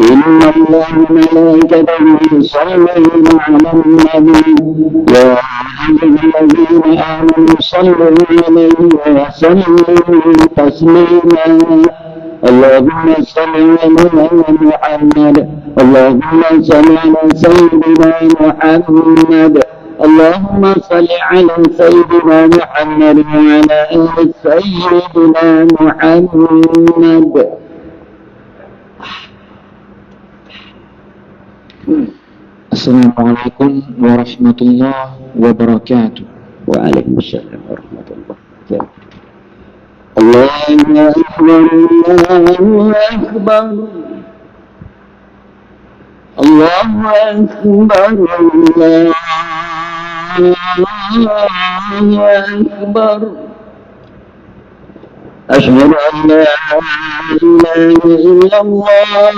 إن الله وملائكته يصلون على النبي يا أيها الذين آمنوا صلوا عليه وسلموا تسليما اللهم صل على محمد اللهم صل على سيدنا محمد اللهم صل على سيدنا محمد وعلى آل سيدنا محمد السلام عليكم ورحمة الله وبركاته وعليكم السلام ورحمة الله وبركاته الله أكبر الله أكبر الله أكبر الله أكبر أشهد أن لا إله إلا الله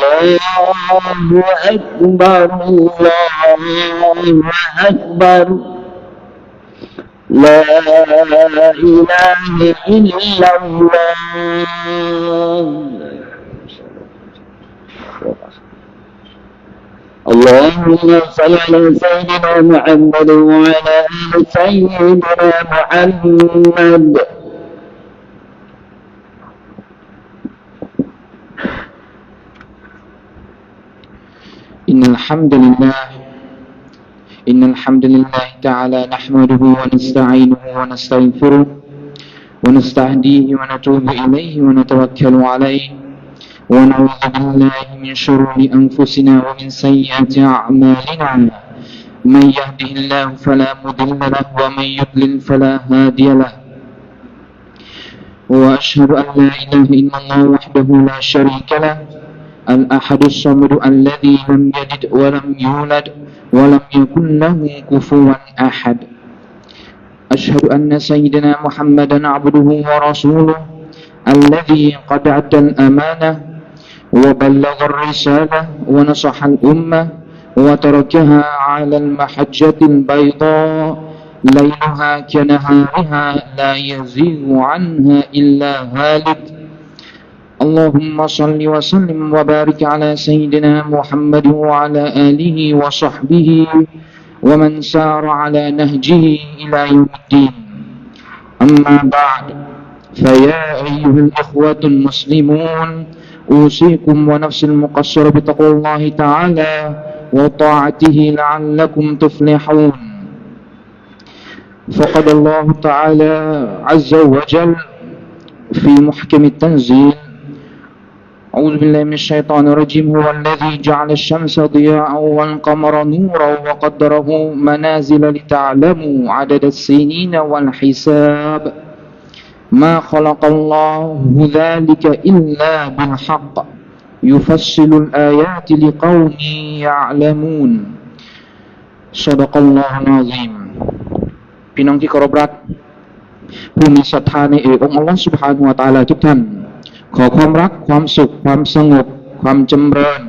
الله أكبر. الله أكبر لا إله إلا الله. اللهم صل على سيدنا محمد وعلى آل سيدنا محمد إن الحمد لله. إن الحمد لله تعالى نحمده ونستعينه ونستغفره ونستهديه ونتوب إليه ونتوكل عليه ونعوذ بالله من شرور أنفسنا ومن سيئات أعمالنا. من يهده الله فلا مضل له ومن يضلل فلا هادي له. وأشهد أن لا إله إلا الله وحده لا شريك له. الأحد الصمد الذي لم يلد ولم يولد ولم يكن له كفوا أحد؟ أشهد أن سيدنا محمدا عبده ورسوله الذي قد أدى الأمانة وبلغ الرسالة ونصح الأمة وتركها على المحجة البيضاء ليلها كنهارها لا يزيغ عنها إلا هالك اللهم صل وسلم وبارك على سيدنا محمد وعلى آله وصحبه ومن سار على نهجه إلى يوم الدين. أما بعد فيا أيها الإخوة المسلمون أوصيكم ونفسي المقصر بتقوى الله تعالى وطاعته لعلكم تفلحون. فقد الله تعالى عز وجل في محكم التنزيل أعوذ بالله من الشيطان الرجيم هو الذي جعل الشمس ضياء والقمر نورا وقدره منازل لتعلموا عدد السنين والحساب ما خلق الله ذلك إلا بالحق يفصل الآيات لقوم يعلمون صدق الله العظيم พี่น้องที่เคารพรักผู้มีศรัทธาในเอกองค์อัลลอฮฺสุบฮานุวะตะอาลาทุกท่าน ขอความรักความสุข ความสงบ ความจำเริญ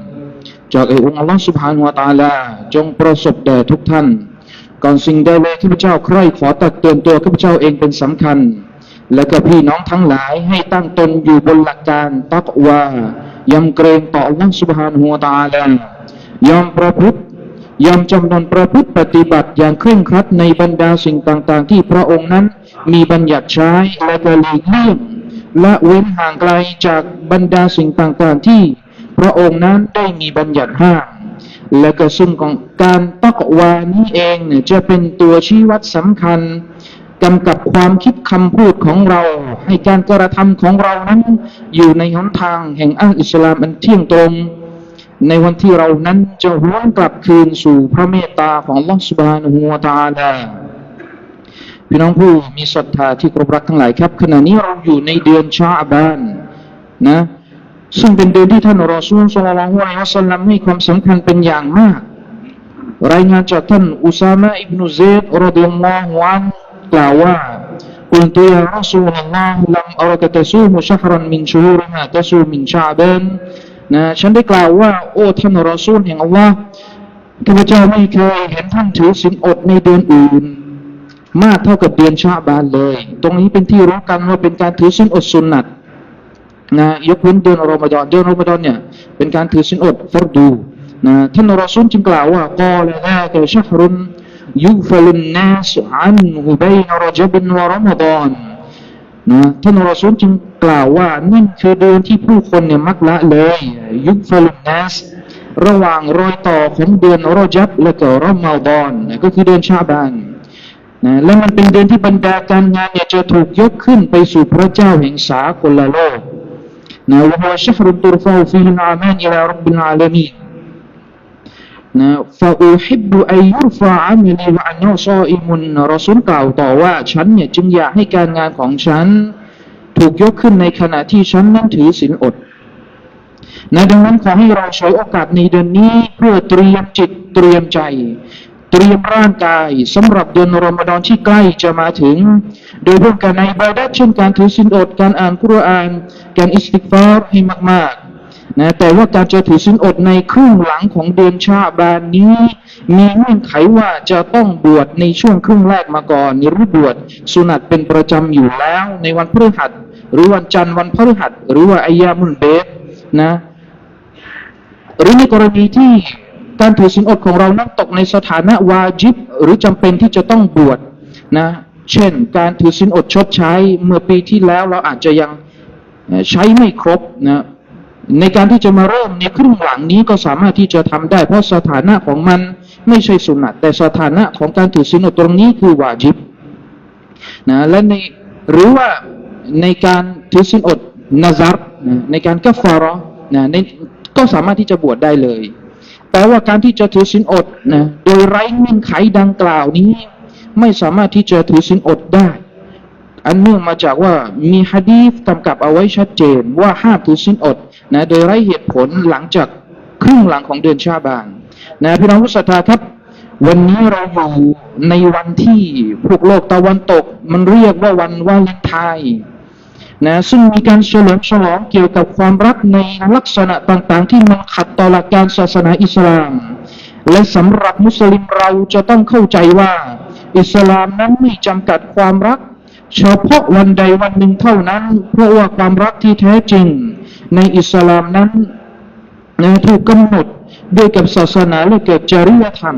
จากไอ้องค์อัลลอฮฺสุบฮานุวะตาลา จงประสบแด่ทุกท่าน ก่อนสิ่งใดเลยข้าพเจ้าใคร่ขอตักเตือนตัวข้าพเจ้าเองเป็นสำคัญ และก็พี่น้องทั้งหลายให้ตั้งตนอยู่บนหลักการตักวายำเกรงต่ออัลลอฮฺสุบฮานุวะตาลายอมประพฤติยอมจำนนประพฤติปฏิบัติอย่างเคร่งครัดในบรรดาสิ่งต่าง ๆ ที่พระองค์นั้นมีบัญญัติใช้และก็หลีกเลี่ยง ละเว้นห่างไกลจากบรรดาสิ่งต่างๆที่ พระองค์นั้นได้มีบัญญัติห้ามและก็ซึ่งของการตักวานี้เองเนี่ยจะเป็นตัวชี้วัดสำคัญกำกับความคิดคำพูดของเรา ให้การกระทำของเรานั้น อยู่ในหนทางแห่งอัลอิสลามอันเที่ยงตรง ในวันที่เรานั้นจะหวนกลับคืนสู่พระเมตตาของลอสบานุวตาลา พี่น้องผู้มีศรัทธาที่เคารพรักทั้งหลายครับ ขณะนี้เราอยู่ในเดือนชาบานนะ ซึ่งเป็นเดือนที่ท่านรอซูลสุลลัลลอฮุอะลัยฮิวะสัลลัมให้ความสำคัญเป็นอย่างมาก รายงานจากท่านอุซามะอิบนุเซดรดิยัลลอฮุอันกล่าวว่า قلت يا رسول الله لم أرك تصوم شهرا من شهورها تصوم من شعبان นะฉันได้กล่าวว่า โอ้ท่านรอซูลแห่งอัลลอฮ์ข้าพเจ้าไม่เคยเห็นท่านถือศีลอดในเดือนอื่น มากเท่ากับเดือนชาบานเลย ตรงนี้เป็นที่รู้กันว่าเป็นการถือศีลอดสุนนัตนะยกเว้นเดือนรอมฎอนเดือนรอมฎอนเนี่ยเป็นการถือศีลอดฟัรดูนะท่านรอซูลจึงกล่าวว่ากอละลาเกชฮรุนยุฟลุนนัสอันฮุบัยนรจบินวะรอมฎอนนะท่านรอซูลจึงกล่าวว่านั่นคือเดือนที่ผู้คนเนี่ยมักละเลย ยุฟลุนนัสระหว่างรอยต่อของเดือนรอจับและก็รอมฎอนนะก็คือเดือนชาบาน นะและมันเป็นเดือนที่บรรดาการงานเนี่ยจะถูกยกขึ้นไปสู่พระเจ้าแห่งสากลโลกนะวะฮุวะชฮรุตุรฟาฟีฮินอามานอิลารับบิลอาลามีนนะฟาอูฮิบอัยยุรฟาอามิลีวะอันยอซออิมุนรอซูลกล่าวต่อว่าฉันเนี่ยจึงอยากให้การงานของฉันถูกยกขึ้นในขณะที่ฉันนั้นถือศีลอดนะดังนั้นขอให้เราใช้โอกาสในเดือนนี้เพื่อเตรียมจิตเตรียมใจ เตรียมร่างกายสำหรับเดือนรอมฎอนที่ใกล้จะมาถึง โดยเรื่องการในบาดัเช่นการถือศีลอดการอ่านกุรอาน การอิสติกฟาร์ให้มากๆนะแต่ว่าการจะถือศีลอดในครึ่งหลังของเดือนชาบานนี้ มีเงื่อนไขว่าจะต้องบวชในช่วงครึ่งแรกมาก่อนหรือบวชสุนัตเป็นประจำอยู่แล้วในวันพฤหัสหรือวันจันทร์วันพฤหัสหรือว่าอายามุลเบสนะหรือในกรณีที่ การถือศีลอดของเรานั้นตกในสถานะวาจิบ หรือจำเป็นที่จะต้องบวชนะ เช่น การถือศีลอดชดใช้เมื่อปีที่แล้วเราอาจจะยังใช้ไม่ครบนะในการที่จะมาเริ่มในครึ่งหลังนี้ก็สามารถที่จะทำได้ เพราะสถานะของมันไม่ใช่สุนัตแต่สถานะของการถือศีลอดตรงนี้คือวาจิบนะและในหรือว่าในการถือศีลอดนาซัรในการกัฟฟาระนะในก็สามารถที่จะบวชได้เลย แปลว่าการที่จะถือศีลอดนะโดยไร้เงื่อนไขดังกล่าวนี้ ไม่สามารถที่จะถือศีลอดได้ อันเนื่องมาจากว่ามีฮะดีษกำกับเอาไว้ชัดเจน ว่าห้ามถือศีลอดนะโดยไร้เหตุผลหลังจากครึ่งหลังของเดือนชาบานนะพี่น้องผู้ศรัทธาครับวันนี้เราอยู่ในวันที่พวกโลกตะวันตก มันเรียกว่าวันวาเลนไทน์ นะซึ่งมีการเฉลิมฉลองเกี่ยวกับความรักในลักษณะต่างๆ ที่มันขัดต่อหลักการศาสนาอิสลาม และสำหรับมุสลิมเราจะต้องเข้าใจว่า อิสลามนั้นไม่จำกัดความรัก เฉพาะวันใดวันหนึ่งเท่านั้น เพราะว่าความรักที่แท้จริง ในอิสลามนั้นนะถูกกำหนดด้วยกับศาสนาและเกิดจริยธรรม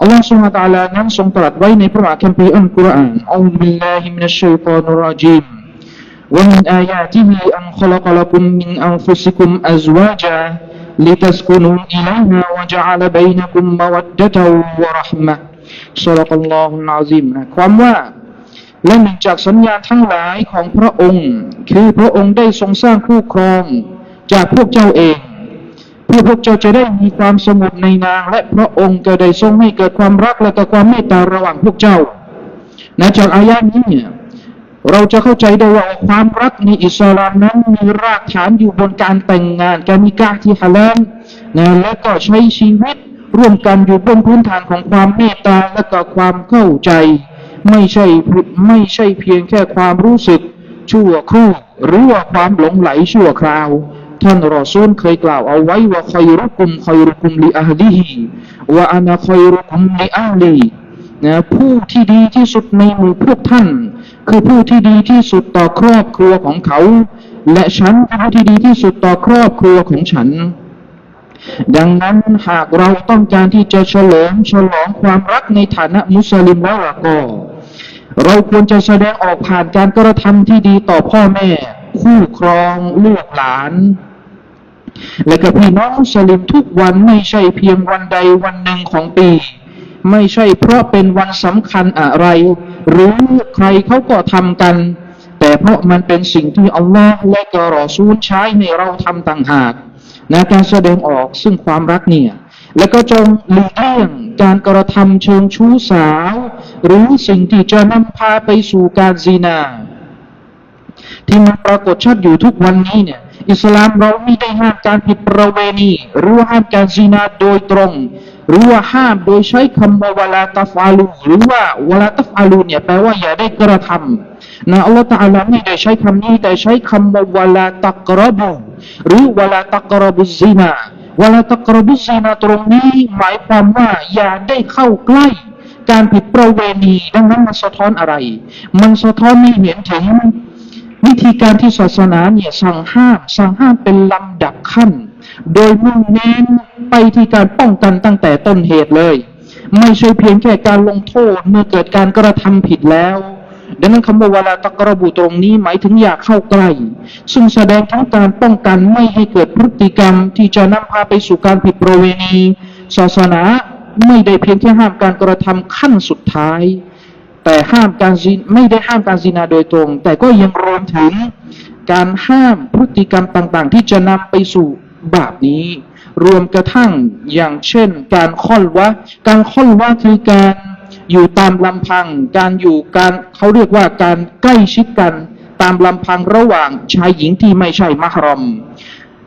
อัลลอฮฺสุบฮานะตะอาลานั้นทรงตรัสไว้ในพระคัมภีร์อัลกุรอานอัลลอฮฺบิลลาฮิมินัชชัยฏอนุรรจีม ومن آياته أن خلق لكم من أنفسكم أزواجا لتسكنوا إليها وجعل بينكم مودة ورحمة صدق الله العظيم นะความว่าและหนึ่งจากสัญญาณทั้งหลายของพระองค์ คือพระองค์ได้ทรงสร้างคู่ครองจากพวกเจ้าเอง เพื่อพวกเจ้าจะได้มีความสงบในนาง และพระองค์ก็ได้ทรงให้เกิดความรักและก็ความเมตตาระหว่างพวกเจ้านะจากอายะนี้เนี่ย เราจะเข้าใจได้ว่าความรักในอิสลามนั้นมีรากฐานอยู่บนการแต่งงานการมีการที่ฮาลาลนะและก็ใช้ชีวิตร่วมกันอยู่บนพื้นฐานของความเมตตาและก็ความเข้าใจ ไม่ใช่ไม่ใช่เพียงแค่ความรู้สึกชั่วครู่หรือว่าความหลงไหลชั่วคราว ท่านรอซูลเคยกล่าวเอาไว้ว่าคอยรุกุมคอยรุกุมลิอาฮลีฮีว่าอานาคอยรุกุมลิอาลีนะผู้ที่ดีที่สุดในหมู่พวกท่าน คือผู้ที่ดีที่สุดต่อครอบครัวของเขา และฉันคือผู้ที่ดีที่สุดต่อครอบครัวของฉัน ดังนั้นหากเราต้องการที่จะเฉลิมฉลองความรักในฐานะมุสลิมแล้วล่ะก็ เราควรจะแสดงออกผ่านการกระทำที่ดีต่อพ่อแม่ คู่ครองลูกหลาน และกับพี่น้องมุสลิมทุกวันไม่ใช่เพียงวันใดวันหนึ่งของปี ไม่ใช่เพราะเป็นวันสำคัญอะไร หรือใครเขาก็ทำกัน แต่เพราะมันเป็นสิ่งที่อัลลอฮ์และกรอซูลใช้ให้เราทำต่างหากนะการแสดงออกซึ่งความรักเนี่ยและก็จงหลีกเลี่ยงการกระทำเชิงชู้สาว หรือสิ่งที่จะนำพาไปสู่การซีนา ที่มันปรากฏชัดอยู่ทุกวันนี้เนี่ยอิสลามเราไม่ได้ห้ามการผิดประเวณี หรือว่าห้ามการซีนาโดยตรง หรือว่าห้ามโดยใช้คำว่าวลาตัฟอาลูหรือว่าวลาตัฟอาลูเนี่ยแปลว่าอย่าได้กระทำนะอัลลอฮฺตะอาลาไม่ได้ใช้คำนี้แต่ใช้คำว่าวลาตักรบูหรือวลาตักรบุซีนาวลาตักรบุซีนาตรงนี้หมายความว่าอย่าได้เข้าใกล้การผิดประเวณี ดังนั้นมันสะท้อนอะไร มันสะท้อนให้เห็นถึงวิธีการที่ศาสนาเนี่ยสั่งห้าม สั่งห้ามเป็นลำดับขั้น โดยมุ่งเน้นไปที่การป้องกันตั้งแต่ต้นเหตุเลย ไม่ใช่เพียงแค่การลงโทษเมื่อเกิดการกระทำผิดแล้ว ดังนั้นคำว่าเวลาตะกระบุตรงนี้หมายถึงอยากเข้าใกล้ ซึ่งแสดงทั้งการป้องกันไม่ให้เกิดพฤติกรรม ที่จะนำพาไปสู่การผิดประเวณี ศาสนาไม่ได้เพียงแค่ห้ามการกระทำขั้นสุดท้าย แต่ห้ามการซินไม่ได้ห้ามการซินาโดยตรง แต่ก็ยังรวมถึงการห้ามพฤติกรรมต่าง ๆ ที่จะนำไปสู่ บาปนี้ รวมกระทั่งอย่างเช่น การค่อนวะการค่อนวะคือการอยู่ตามลำพัง การอยู่การเขาเรียกว่าการใกล้ชิดกันตามลำพังระหว่างชายหญิงที่ไม่ใช่มหรอม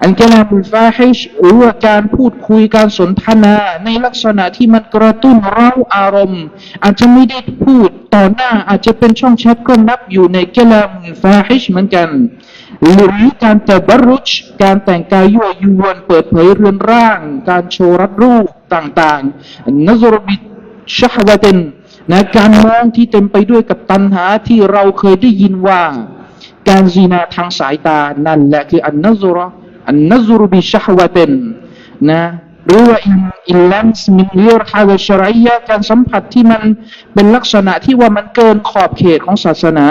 อันกลาบุลฟาฮิชหรือว่าการพูดคุยการสนทนาในลักษณะที่มันกระตุ้นเร้าอารมณ์ อาจจะไม่ได้พูดต่อหน้าอาจจะเป็นช่องแชทก็นับอยู่ในกลาบุลฟาฮิชเหมือนกัน หรือการเตบรุชการแต่งกายยั่วยวนเปิดเผยเรือนร่าง การโชว์รัดรูปต่างๆนัซรบิชฮวะเตนนะการมองที่เต็มไปด้วยกับตัณหาที่เราเคยได้ยินว่า การซีนาทางสายตานั่นแหละคืออันนัซรออันนัซรบิชฮวะเตนนะหรือว่าอินอิลลัมส์มินเลียร์ฮาวชรัยะการสัมผัสที่มันเป็นลักษณะที่ว่ามันเกินขอบเขตของศาสนา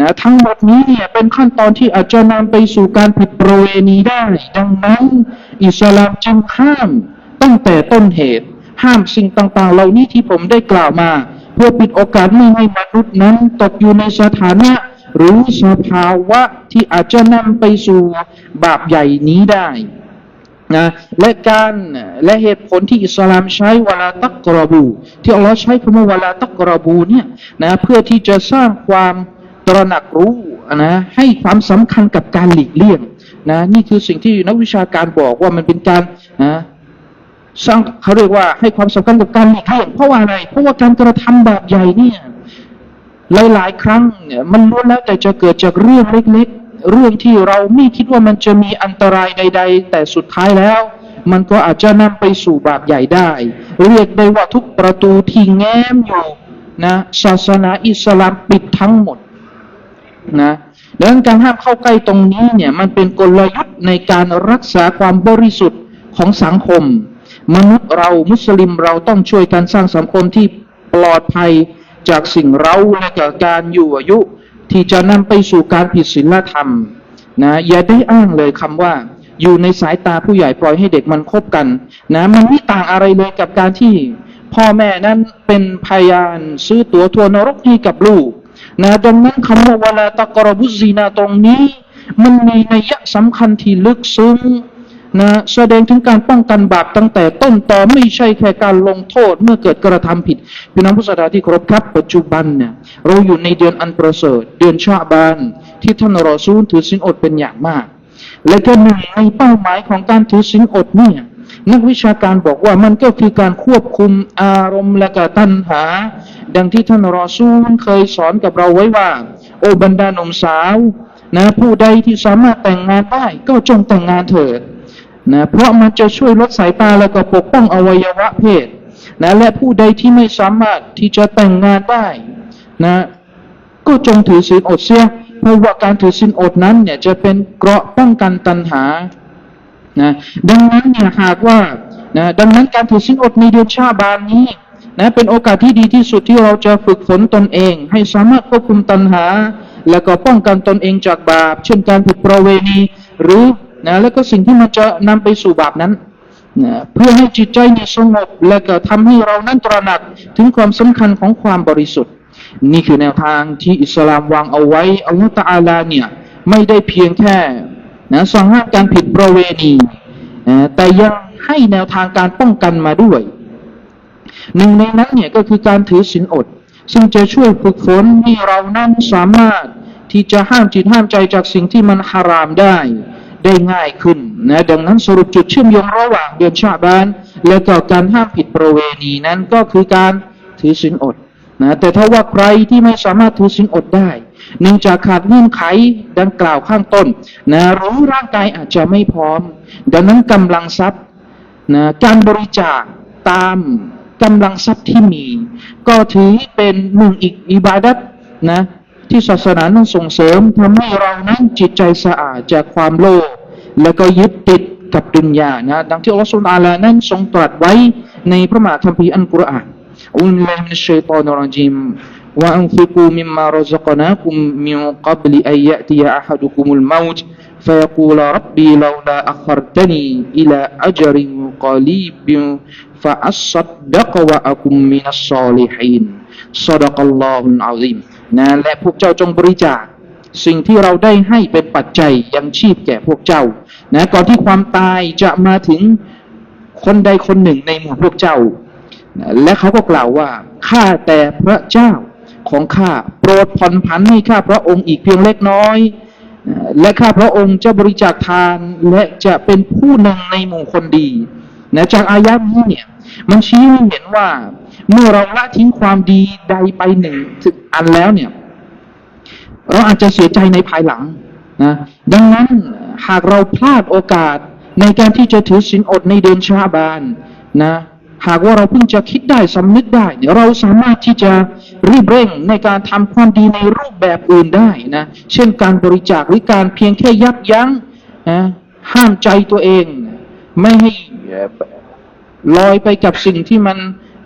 นะทั้งหมดนี้เนี่ยเป็นขั้นตอนที่อาจจะนำไปสู่การผิดประเวณีได้ ดังนั้น อิสลามจึงห้ามตั้งแต่ต้นเหตุ ห้ามสิ่งต่างๆ เหล่านี้ที่ผมได้กล่าวมา เพื่อปิดโอกาสไม่ให้มนุษย์นั้นตกอยู่ในสถานะ หรือสภาวะที่อาจจะนำไปสู่บาปใหญ่นี้ได้นะและการและเหตุผลที่อิสลามใช้เวลาตักรบู ที่อัลลอฮ์ใช้คำว่าวลาตักรบูเนี่ยนะเพื่อที่จะสร้างความ ตระหนักรู้นะให้ความสำคัญกับการหลีกเลี่ยงนะนี่คือสิ่งที่นักวิชาการบอกว่ามันเป็นการนะสร้างเขาเรียกว่าให้ความสำคัญกับการหลีกเลี่ยงเพราะว่าอะไร เพราะว่าการกระทำบาปใหญ่เนี่ยหลาย ๆ ครั้งเนี่ยมันล้วนแล้วแต่จะเกิดจากเรื่องเล็กๆ เรื่องที่เราไม่คิดว่ามันจะมีอันตรายใด ๆ แต่สุดท้ายแล้ว มันก็อาจจะนำไปสู่บาปใหญ่ได้ เรียกได้ว่าทุกประตูที่แง้มอยู่นะศาสนาอิสลามปิดทั้งหมด นะดังนั้นการห้ามเข้าใกล้ตรงนี้เนี่ยมันเป็นกลยุทธ์ในการรักษาความบริสุทธิ์ของสังคม มนุษย์เรามุสลิมเราต้องช่วยกันสร้างสังคมที่ปลอดภัยจากสิ่งเร้าและจากการอยู่อายุ ที่จะนำไปสู่การผิดศีลธรรมนะอย่าได้อ้างเลยคำว่า อยู่ในสายตาผู้ใหญ่ปล่อยให้เด็กมันคบกันนะมันไม่ต่างอะไรเลยกับการที่พ่อแม่นั้นเป็นพยานซื้อตั๋วทัวร์นรกให้กับลูก นะดังนั้นคำว่าวลาตะกรบุซีนาตรงนี้ มันมีนัยสำคัญที่ลึกซึ้งนะแสดงถึงการป้องกันบาปตั้งแต่ต้นต่อไม่ใช่แค่การลงโทษเมื่อเกิดกระทำผิดพี่น้องผู้ศรัทธาที่เคารพครับ ปัจจุบันเนี่ยเราอยู่ในเดือนอันประเสริฐ เดือนชาบานที่ท่านรอซูลถือสินอดเป็นอย่างมาก และก็หนึ่งในเป้าหมายของการถือสินอดเนี่ยนักวิชาการบอกว่ามันก็คือการควบคุมอารมณ์และกตัณหา ดังที่ท่านรอซูลเคยสอนกับเราไว้ว่า โอบรรดาหนุ่มสาว นะ ผู้ใดที่สามารถแต่งงานได้ ก็จงแต่งงานเถิดนะเพราะมันจะช่วยลดสายตาแล้วก็ปกป้องอวัยวะเพศนะและผู้ใดที่ไม่สามารถที่จะแต่งงานได้นะก็จงถือศีลอดเสียเพราะว่าการถือศีลอดนั้นเนี่ยจะเป็นเกราะป้องกันตัณหานะดังนั้นเนี่ยหากว่านะดังนั้นการถือศีลอดในเดือนชาบานนี้ นะเป็นโอกาสที่ดีที่สุดที่เราจะฝึกฝนตนเอง ให้สามารถควบคุมตัณหา และก็ป้องกันตนเองจากบาป เช่นการผิดประเวณี หรือนะแล้วก็สิ่งที่มันจะนำไปสู่บาปนั้นนะเพื่อให้จิตใจเนี่ยสงบ และก็ทำให้เรานั้นตระหนักถึงความสำคัญของความบริสุทธิ์ นี่คือแนวทางที่อิสลามวางเอาไว้อัลลอฮฺตะอาลาเนี่ยไม่ได้เพียงแค่นะสั่งห้ามการผิดประเวณีนะแต่ยังให้แนวทางการป้องกันมาด้วย หนึ่งในนั้นเนี่ยก็คือการถือศีลอด ซึ่งจะช่วยฝึกฝนให้เรานั้นสามารถที่จะห้ามจิตห้ามใจจากสิ่งที่มันฮารามได้ได้ง่ายขึ้นนะดังนั้นสรุปจุดเชื่อมโยงระหว่างเดือนชาบาน และก็การห้ามผิดประเวณีนั้นก็คือการถือศีลอดนะแต่ถ้าว่าใครที่ไม่สามารถถือศีลอดได้เนื่องจากขาดเงื่อนไขดังกล่าวข้างต้นนะรู้ร่างกายอาจจะไม่พร้อม ดังนั้นกำลังทรัพย์นะการบริจาคตาม กำลังทรัพย์ที่มี ก็ถือเป็นหนึ่งอีกอิบาดัตนะที่ศาสนานั้นส่งเสริมทำให้เรานั้นจิตใจสะอาดจากความโลภแล้วก็ยึดติดกับดุนยานะดังที่อัลลอฮฺสุลตาลานั้นทรงตรัสไว้ในพระมหาคัมภีร์อัลกุรอาน أعوذ بالله من الشيطان الرجيم وأنفقوا مما رزقناكم من قبل أن يأتي أحدكم الموت فيقول ربي لولا أخرتني إلى أجر قريب ฟาอัสซัดดะกวะอากุมมินัสซอลิฮินซอดะกัลลอฮุนอาลิมนะและพวกเจ้าจงบริจาค สิ่งที่เราได้ให้เป็นปัจจัยยังชีพแก่พวกเจ้านะก่อนที่ความตายจะมาถึงคนใดคนหนึ่งในหมู่พวกเจ้านะและเขาก็กล่าวว่าข้าแต่พระเจ้าของข้าโปรดผ่อนผันให้ข้าพระองค์อีกเพียงเล็กน้อย และข้าพระองค์จะบริจาคทานและจะเป็นผู้นำในหมู่คนดี นะจากอายะนี้เนี่ย มันชี้ให้เห็นว่า เมื่อเราละทิ้งความดีใดไปหนึ่งถึงอันแล้วเนี่ย เราอาจจะเสียใจในภายหลังนะดังนั้นหากเราพลาดโอกาสในการที่จะถือศีลอดในเดือนชาบานนะหากว่าเราเพิ่งจะคิดได้สำนึกได้เนี่ยเราสามารถที่จะรีบเร่งในการทำความดีในรูปแบบอื่นได้นะ เช่นการบริจาคหรือการเพียงแค่ยับยั้งนะห้ามใจตัวเอง ไม่ให้ ลอยไปกับสิ่งที่มัน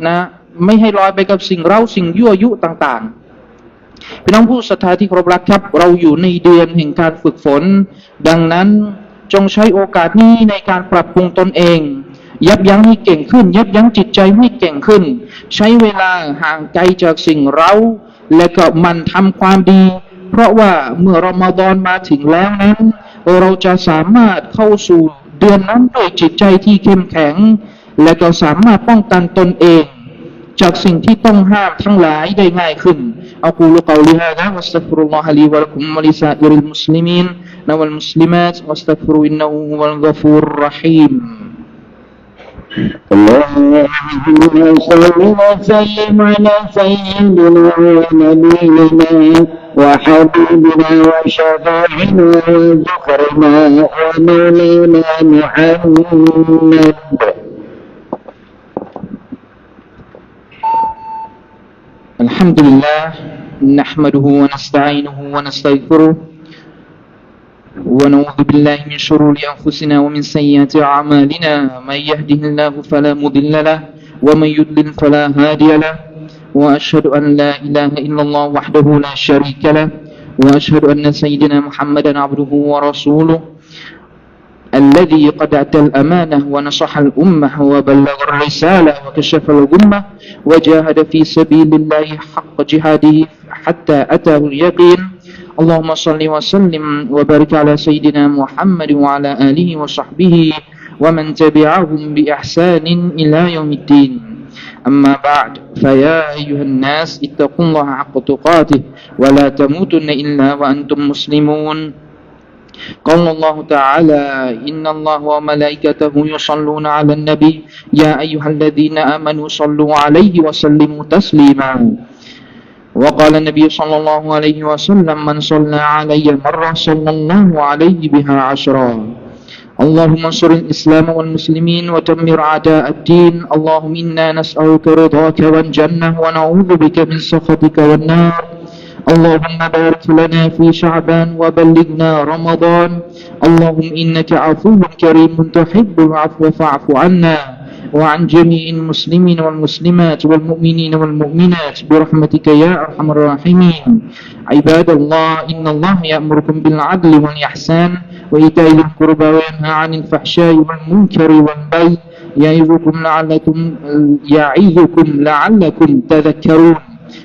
นะ ไม่ให้ลอยไปกับสิ่งเร้าสิ่งยั่วยุต่างๆพี่น้องผู้ศรัทธาที่เคารพรักครับ เราอยู่ในเดือนแห่งการฝึกฝน ดังนั้นจงใช้โอกาสนี้ในการปรับปรุงตนเอง ยับยั้งให้เก่งขึ้น ยับยั้งจิตใจให้เก่งขึ้น ใช้เวลาห่างไกลจากสิ่งเร้า และก็มันทำความดี เพราะว่าเมื่อรอมฎอนมาถึงแล้วนั้น เราจะสามารถเข้าสู่ เดือนนั้นด้วยจิตใจที่เข้มแข็ง และก็สามารถป้องกันตนเอง จากสิ่งที่ต้องห้ามทั้งหลายได้ง่ายขึ้น أقول قولي هذا واستغفر الله لي ولكم ولسائر المسلمين والمسلمات واستغفروا إنه هو الغفور الرحيم اللهم صل وسلم على سيدنا ونبينا وحبيبنا وشفيعنا وذكرنا ومولانا محمد. الحمد لله نحمده ونستعينه ونستغفره ونعوذ بالله من شرور أنفسنا ومن سيئات أعمالنا. من يهده الله فلا مضل له ومن يضلل فلا هادي له. وأشهد أن لا إله إلا الله وحده لا شريك له وأشهد أن سيدنا محمدا عبده ورسوله الذي قد أتى الأمانة ونصح الأمة وبلغ الرسالة وكشف الغمة وجاهد في سبيل الله حق جهاده حتى أتاه اليقين. اللهم صل وسلم وبارك على سيدنا محمد وعلى آله وصحبه ومن تبعهم بإحسان إلى يوم الدين. أما بعد فيا أيها الناس اتقوا الله حق تقاته ولا تموتن إلا وأنتم مسلمون. قال الله تعالى إن الله وملائكته يصلون على النبي يا أيها الذين آمنوا صلوا عليه وسلموا تسليما. وقال النبي صلى الله عليه وسلم من صلى علي مرة صلى الله عليه بها عشرا. اللهم انصر الإسلام والمسلمين ودمر أعداء الدين. اللهم إنا نسألك رضاك والجنة ونعوذ بك من سخطك والنار. اللهم بارك لنا في شعبان وبلغنا رمضان. اللهم إنك عفو كريم تحب العفو فاعف عنا. وعن جميع المسلمين والمسلمات والمؤمنين والمؤمنات برحمتك يا أرحم الراحمين. عباد الله إن الله يأمركم بالعدل والإحسان وإيتاء ذي القربى وينهى عن الفحشاء والمنكر والبغي يعظكم لعلكم يعظكم لعلكم تذكرون.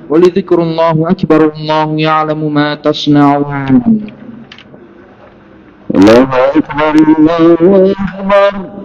ولذكر الله أكبر الله يعلم ما تصنعون. الله أكبر الله أكبر.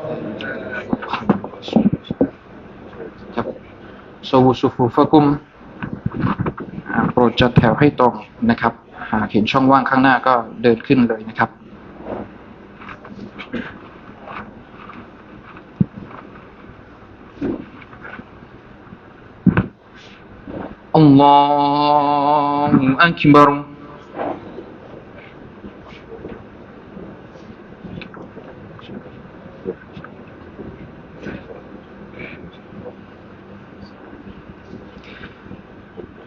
สวูซูฟูฟะกุมโปรดจัดแถวให้ตรงนะครับหากเห็นช่องว่างข้างหน้าก็เดินขึ้นเลยนะครับอัลลอฮฺอักบาร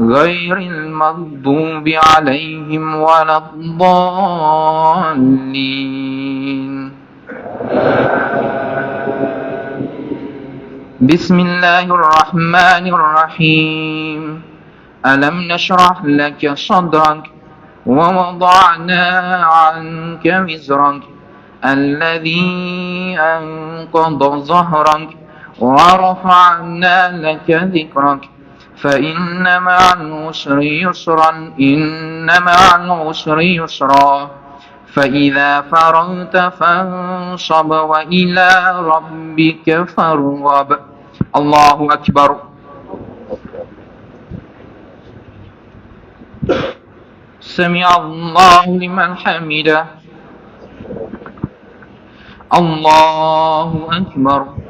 غير المغضوب عليهم ولا الضالين. بسم الله الرحمن الرحيم. ألم نشرح لك صدرك ووضعنا عنك وزرك الذي أنقض ظهرك ورفعنا لك ذكرك فإن مع العسر يسرا إن مع العسر يسرا. فإذا فرغت فانصب وإلى ربك فارغب. الله أكبر. سمع الله لمن حمده. الله أكبر.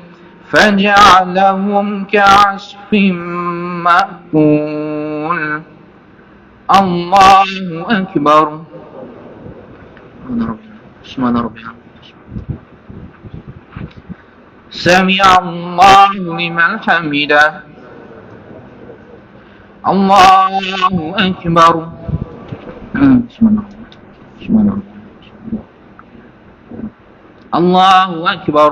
فجعلهم كعصف مأكول. الله أكبر. سبحان سمع الله لمن حمده. الله أكبر. سبحان ربي الله أكبر.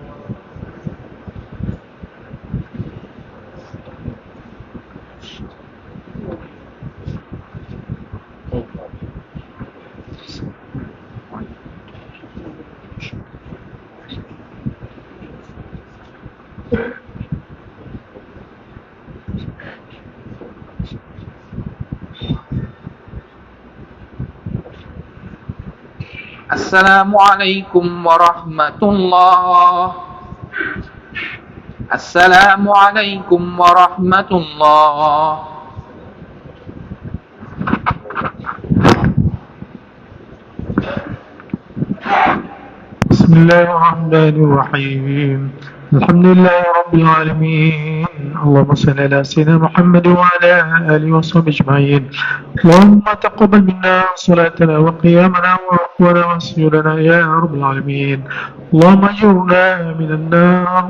السلام عليكم ورحمة الله. السلام عليكم ورحمة الله. بسم الله الرحمن الرحيم. الحمد لله رب العالمين. اللهم صل على سيدنا محمد وعلى آله وصحبه أجمعين. اللهم تقبل منا صلاتنا وقيامنا وركوعنا وسجودنا يا رب العالمين. اللهم أجرنا من النار.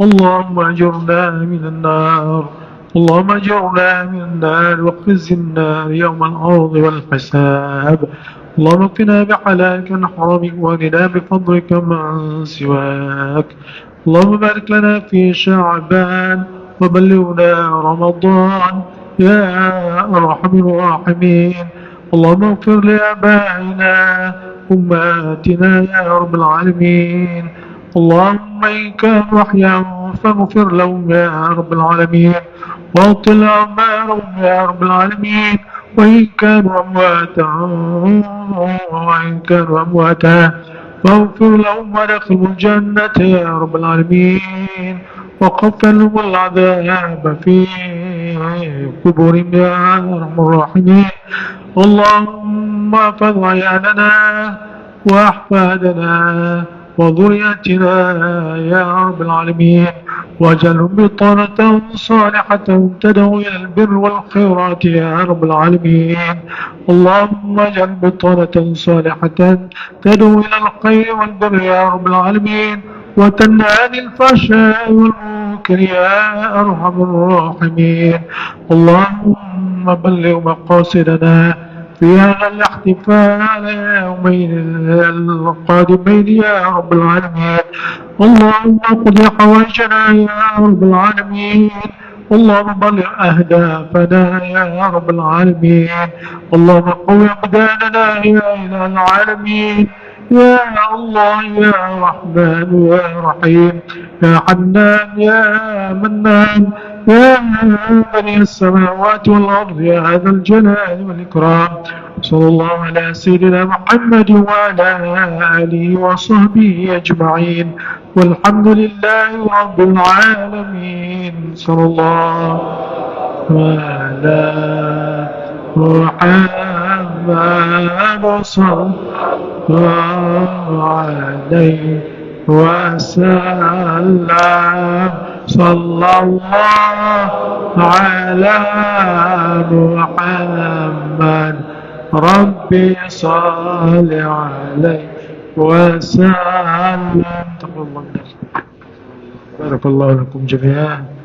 اللهم أجرنا من النار. اللهم أجرنا من النار. وخزي النار يوم العرض والحساب اللهم اكفنا بحلالك عن حرامك واغننا بفضلك من سواك. اللهم بارك لنا في شعبان. وبلغنا رمضان. يا أرحم الراحمين. اللهم اغفر لآبائنا أمهاتنا يا رب العالمين. اللهم إن كانوا أحياء فاغفر لهم يا رب العالمين. وأطل أعمارهم يا رب العالمين. وإن كانوا أمواتا وإن كانوا أمواتا فاغفر لهم وادخلهم الجنة يا رب العالمين. لهم العذاب في قبورهم يا أرحم الراحمين. اللهم احفظ عيالنا وأحفادنا وذريتنا يا رب العالمين. واجعلهم بطانة صالحة تدعو إلى البر والخيرات يا رب العالمين. اللهم اجعل بطانة صالحة تدعو إلى الخير والبر يا رب العالمين. وتنهى عن الفحشاء والمنكر يا أرحم الراحمين. اللهم بلغ مقاصدنا في هذا الاحتفال يومين القادمين يا رب العالمين. اللهم قضي حوائجنا يا رب العالمين. اللهم بلغ أهدافنا يا رب العالمين. اللهم قوي أقدامنا يا إله العالمين. يا الله يا رحمن يا رحيم يا حنان يا منان يا بني السماوات والأرض يا ذا الجلال والإكرام صلى الله على سيدنا محمد وعلى آله وصحبه أجمعين والحمد لله رب العالمين صلى الله على محمد صلى الله عليه وسلم صلى الله على محمد ربي صل عليه وسلم تقبل الله. بارك الله لكم جميعا